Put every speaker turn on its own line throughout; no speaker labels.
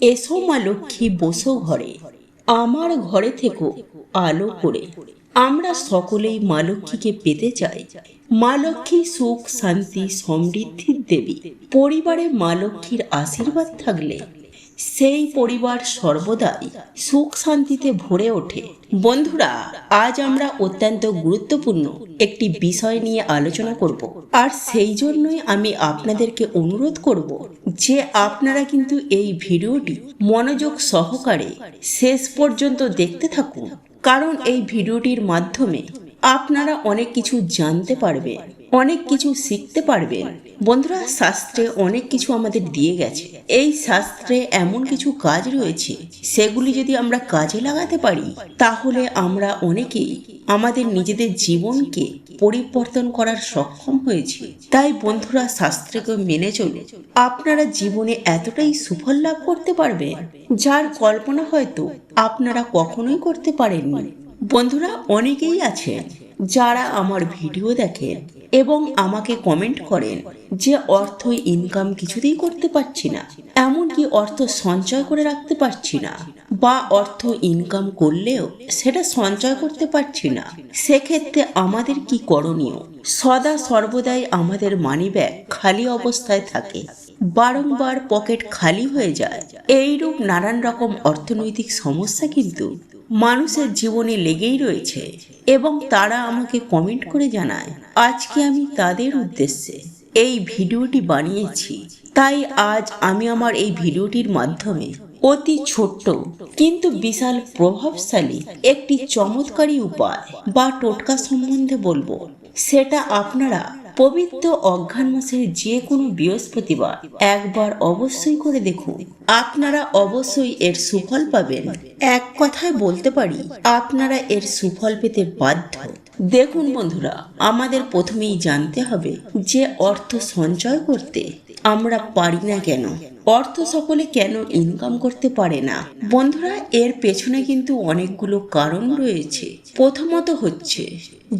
এসো মা লক্ষ্মী বসো ঘরে। আমার ঘরে থেকো, আলো করে। আমরা সকলেই মা লক্ষ্মীকে পেতে চাই। মা লক্ষ্মী সুখ, শান্তি, সমৃদ্ধির দেবী। পরিবারে মা লক্ষ্মীর আশীর্বাদ থাকলে সেই পরিবার সর্বদাই সুখ শান্তিতে ভরে ওঠে। বন্ধুরা, আজ আমরা অত্যন্ত গুরুত্বপূর্ণ একটি বিষয় নিয়ে আলোচনা করব। আর সেই জন্যই আমি আপনাদেরকে অনুরোধ করব যে আপনারা কিন্তু এই ভিডিওটি মনোযোগ সহকারে শেষ পর্যন্ত দেখতে থাকুন। কারণ এই ভিডিওটির মাধ্যমে আপনারা অনেক কিছু জানতে পারবেন। অনেক কিছু শিখতে পারবেন বন্ধুরা, শাস্ত্রে অনেক কিছু আমাদের দিয়ে গেছে। এই শাস্ত্রে এমন কিছু কাজ রয়েছে, সেগুলি যদি আমরা কাজে লাগাতে পারি, তাহলে আমরা অনেকেই আমাদের নিজেদের জীবনকে পরিবর্তন করার সক্ষম হয়েছি। তাই বন্ধুরা, শাস্ত্রকে মেনে চলে আপনারা জীবনে এতটাই সুফল লাভ করতে পারবেন, যার কল্পনা হয়তো আপনারা কখনোই করতে পারেননি। বন্ধুরা, অনেকেই আছেন যারা আমার ভিডিও দেখেন এবং আমাকে কমেন্ট করেন যে অর্থ ইনকাম কিছুতেই করতে পারছি না, এমনকি অর্থ সঞ্চয় করে রাখতে পারছি না বা অর্থ ইনকাম করলেও সেটা সঞ্চয় করতে পারছি না, সেক্ষেত্রে আমাদের কি করণীয়? সদা সর্বদাই আমাদের মানি ব্যাগ খালি অবস্থায় থাকে, বারংবার পকেট খালি হয়ে যায়। এইরূপ নানান রকম অর্থনৈতিক সমস্যা কিন্তু মানুষের জীবনে লেগেই রয়েছে এবং তারা আমাকে কমেন্ট করে জানায়, আজকে আমি তাদের উদ্দেশ্যে এই ভিডিওটি বানিয়েছি। তাই আজ আমি আমার এই ভিডিওটির মাধ্যমে অতি ছোট্ট কিন্তু বিশাল প্রভাবশালী একটি চমৎকারী উপায় বা টোটকা সম্বন্ধে বলব। সেটা আপনারা পবিত্র অজ্ঞান মাসের যে কোনো বৃহস্পতিবার একবার অবশ্যই করে দেখুন। আপনারা অবশ্যই এর সুফল পাবেন। এক কথায় বলতে পারি, আপনারা এর সুফল পেতে বাধ্য। দেখুন বন্ধুরা, আমাদের প্রথমেই জানতে হবে যে অর্থ সঞ্চয় করতে আমরা পারি না কেন? অর্থ সকলে কেন ইনকাম করতে পারে না? বন্ধুরা, এর পেছনে কিন্তু অনেকগুলো কারণ রয়েছে। প্রথমত হচ্ছে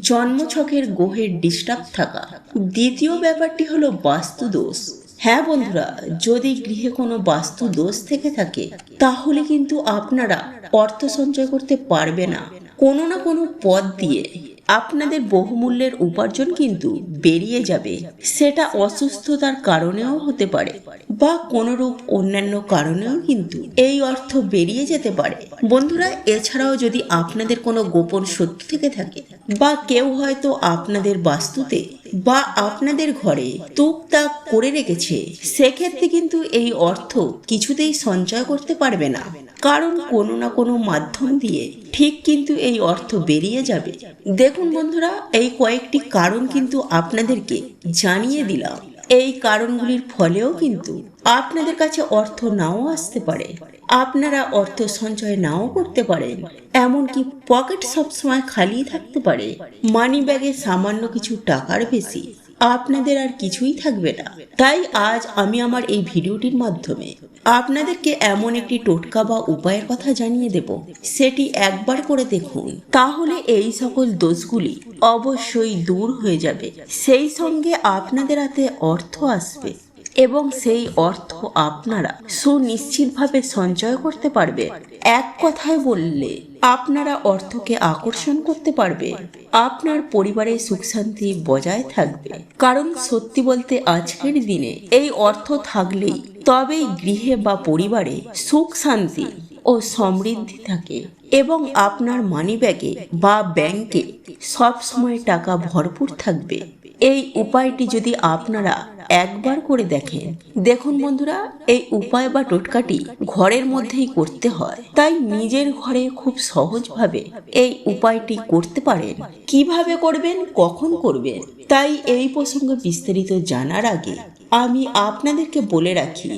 জন্মছকের গ্রহের ডিস্টার্ব থাকা। দ্বিতীয় ব্যাপারটি হলো বাস্তু দোষ হ্যাঁ বন্ধুরা, যদি গৃহে কোনো বাস্তু দোষ থেকে থাকে, তাহলে কিন্তু আপনারা অর্থ সঞ্চয় করতে পারবে না। কোনো না কোনো পথ দিয়ে আপনাদের বহুমূল্যের উপার্জন কিন্তু বেরিয়ে যাবে। সেটা অসুস্থতার কারণেও হতে পারে বা কোনোরূপ অন্যান্য কারণেও কিন্তু এই অর্থ বেরিয়ে যেতে পারে। বন্ধুরা, এছাড়াও যদি আপনাদের কোনো গোপন সত্য থেকে থাকে বা কেউ হয়তো আপনাদের বাস্তুতে বা আপনাদের ঘরে তুকতাক করে রেখেছে, সেক্ষেত্রে কিন্তু এই অর্থ কিছুতেই সঞ্চয় করতে পারবে না। কারণ কোনো না কোনো মাধ্যম দিয়ে ঠিক কিন্তু এই অর্থ বেরিয়ে যাবে। দেখুন বন্ধুরা, এই কয়েকটি কারণ কিন্তু আপনাদেরকে জানিয়ে দিলাম। এই কারণগুলির ফলেও কিন্তু আপনাদের কাছে অর্থ নাও আসতে পারে। আপনারা অর্থ সঞ্চয় নাও করতে পারেন। এমনকি পকেট সবসময় খালি থাকতে পারে। মানি ব্যাগে সামান্য কিছু টাকার বেশি। আপনাদের আর কিছুই থাকবে না। তাই আজ আমি আমার এই ভিডিওটির মাধ্যমে আপনাদেরকে এমন একটি টোটকা বা উপায়ের কথা জানিয়ে দেব। সেটি একবার করে দেখুন। তাহলে এই সকল দোষগুলি অবশ্যই দূর হয়ে যাবে। সেই সঙ্গে আপনাদের হাতে অর্থ আসবে। এবং সেই অর্থ আপনারা সুনিশ্চিতভাবে সঞ্চয় করতে পারবে। এক কথায় বললে, আপনারা অর্থকে আকর্ষণ করতে পারবে। আপনার পরিবারে সুখ শান্তি বজায় থাকবে। কারণ সত্যি বলতে আজকের দিনে এই অর্থ থাকলেই তবেই গৃহে বা পরিবারে সুখ শান্তি ও সমৃদ্ধি থাকে এবং আপনার মানিব্যাগে বা ব্যাংকে সব সময় টাকা ভরপুর থাকবে। এই উপায়টি যদি আপনারা একবার করে দেখেন, দেখুন বন্ধুরা, এই উপায় বা টোটকাটি ঘরের মধ্যেই করতে হয়। তাই নিজের ঘরে খুব সহজভাবে এই উপায়টি করতে পারেন। কীভাবে করবেন, কখন করবেন, তাই এই প্রসঙ্গে বিস্তারিত জানার আগে আমি আপনাদেরকে বলে রাখি,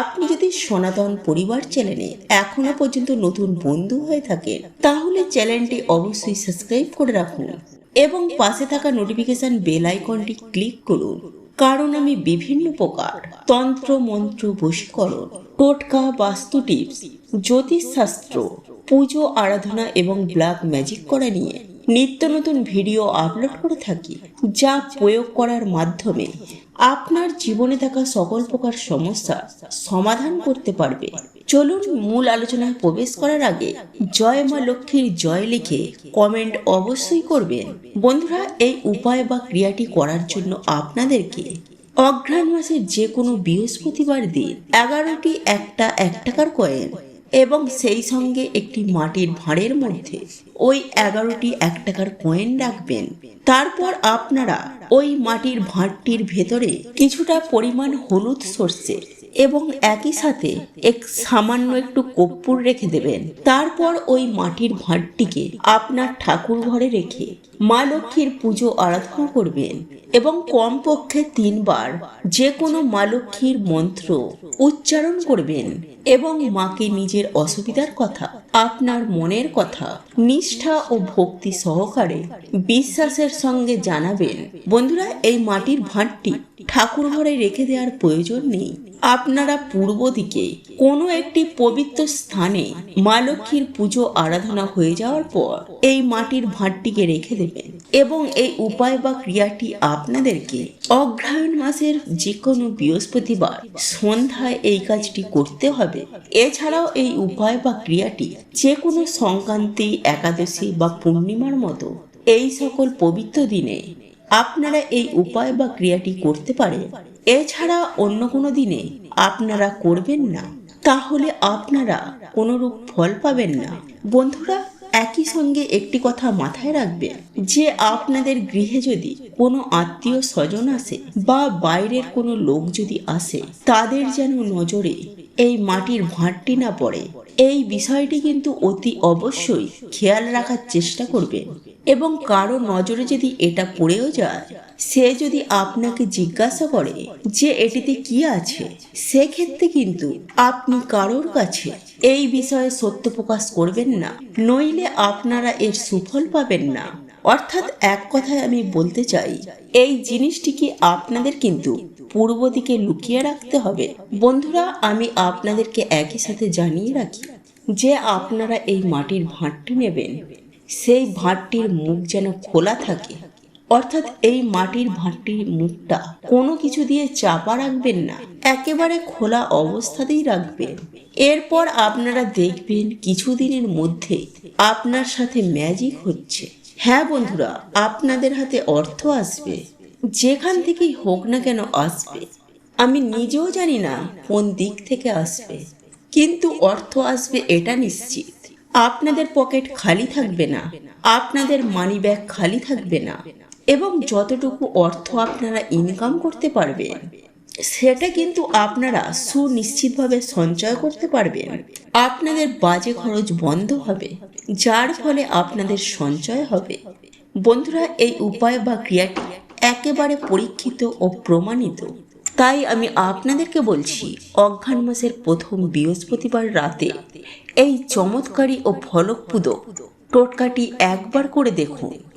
আপনি যদি সনাতন পরিবার চ্যানেলে এখনও পর্যন্ত নতুন বন্ধু হয়ে থাকেন, তাহলে চ্যানেলটি অবশ্যই সাবস্ক্রাইব করে রাখুন। এবং পাশে থাকা নোটিফিকেশন বেল আইকনটি ক্লিক করুন। কারণ আমি বিভিন্ন প্রকার তন্ত্র, মন্ত্র, বশীকরণ, টোটকা, বাস্তু টিপস জ্যোতিষশাস্ত্র, পুজো, আরাধনা এবং ব্ল্যাক ম্যাজিক করা নিয়ে নিত্য নতুন ভিডিও আপলোড করে থাকি, যা প্রয়োগ করার মাধ্যমে আপনার জীবনে থাকা সকল প্রকার সমস্যা সমাধান করতে পারবে। চলুন মূল আলোচনায় প্রবেশ করার আগে জয় মা লক্ষ্মীর জয় লিখে কমেন্ট অবশ্যই করবেন। বন্ধুরা, এই উপায় বা ক্রিয়াটি করার জন্য আপনাদেরকে অঘ্রাণ মাসের যে কোনো বৃহস্পতিবার দিন এগারোটি একটা এক টাকার কয়েন এবং সেই সঙ্গে একটি মাটির ভাঁড়ের মধ্যে ওই এগারোটি এক টাকার কয়েন রাখবেন। তারপর আপনারা ওই মাটির ভাঁড়টির ভেতরে কিছুটা পরিমাণ হলুদ সর্ষে এবং একই সাথে এক সামান্য একটু কর্পূর রেখে দেবেন। তারপর ওই মাটির ভাঁড়টিকে আপনার ঠাকুর ঘরে রেখে মা লক্ষ্মীর পুজো আরাধনা করবেন এবং কমপক্ষে তিনবার যে কোনো মা লক্ষ্মীর মন্ত্র উচ্চারণ করবেন এবং মাকে নিজের অসুবিধার কথা, আপনার মনের কথা, নিষ্ঠা ও ভক্তি সহকারে বিশ্বাসের সঙ্গে জানাবেন। বন্ধুরা, এই মাটির ভাঁড়টি ঠাকুর ঘরে রেখে দেওয়ার প্রয়োজন নেই। আপনারা পূর্ব দিকে কোনো একটি পবিত্র স্থানে মা লক্ষ্মীর পুজো আরাধনা হয়ে যাওয়ার পর এই মাটির ভাঁড়টিকে রেখে দেবেন। এবং এই উপায় বা ক্রিয়াটি আপনাদেরকে অগ্রহায়ণ মাসের যে কোনো বৃহস্পতিবার সন্ধ্যায় এই কাজটি করতে হবে। এছাড়াও এই উপায় বা ক্রিয়াটি যে কোনো সংক্রান্তি, একাদশী বা পূর্ণিমার মতো এই সকল পবিত্র দিনে আপনারা এই উপায় বা ক্রিয়াটি করতে পারেন। এছাড়া অন্য কোনো দিনে আপনারা করবেন না। তাহলে আপনারা কোনোরূপ ফল পাবেন না। বন্ধুরা একই সঙ্গে একটি কথা মাথায় রাখবেন যে আপনাদের গৃহে যদি কোনো আত্মীয় স্বজন আসে বা বাইরের কোনো লোক যদি আসে, তাদের যেন নজরে এই মাটির ভাঁটটি না পড়ে। এই বিষয়টি কিন্তু অতি অবশ্যই খেয়াল রাখার চেষ্টা করবেন এবং কারও নজরে যদি এটা পড়েও যায় সে যদি আপনাকে জিজ্ঞাসা করে যে এটিতে কি আছে, সেক্ষেত্রে কিন্তু আপনি কারোর কাছে এই বিষয়ে সত্য প্রকাশ করবেন না, নইলে আপনারা এর সুফল পাবেন না। অর্থাৎ এক কথায় আমি বলতে চাই, এই জিনিসটিকে আপনাদের কিন্তু পূর্ব দিকে লুকিয়ে রাখতে হবে? বন্ধুরা, আমি আপনাদেরকে একই সাথে জানিয়ে রাখি যে আপনারা এই মাটির ভাঁড়টি নেবেন। সেই ভাঁড়টির মুখ যেন খোলা থাকে। অর্থাৎ এই মাটির ভাঁড়টির মুখটা কোনো কিছু দিয়ে চাপা রাখবেন না, একেবারে খোলা অবস্থাতেই রাখবেন। এরপর আপনারা দেখবেন কিছুদিনের মধ্যে আপনার সাথে ম্যাজিক হচ্ছে। হ্যাঁ বন্ধুরা, আপনাদের হাতে অর্থ আসবে, যেখান থেকেই হোক না কেন আসবে। আমি নিজেও জানি না কোন দিক থেকে আসবে, কিন্তু অর্থ আসবে এটা নিশ্চিত। আপনাদের পকেট খালি থাকবে না, আপনাদের মানি ব্যাগ খালি থাকবে না। এবং যতটুকু অর্থ আপনারা ইনকাম করতে পারবেন, সেটা কিন্তু আপনারা সুনিশ্চিতভাবে সঞ্চয় করতে পারবেন। আপনাদের বাজে খরচ বন্ধ হবে, যার ফলে আপনাদের সঞ্চয় হবে। বন্ধুরা, এই উপায় বা ক্রিয়াটি একেবারে পরীক্ষিত ও প্রমাণিত। তাই আমি আপনাদেরকে বলছি অজ্ঞান মাসের প্রথম বৃহস্পতিবার রাতে এই চমৎকারী ও ফলপ্রদ টোটকাটি একবার করে দেখুন।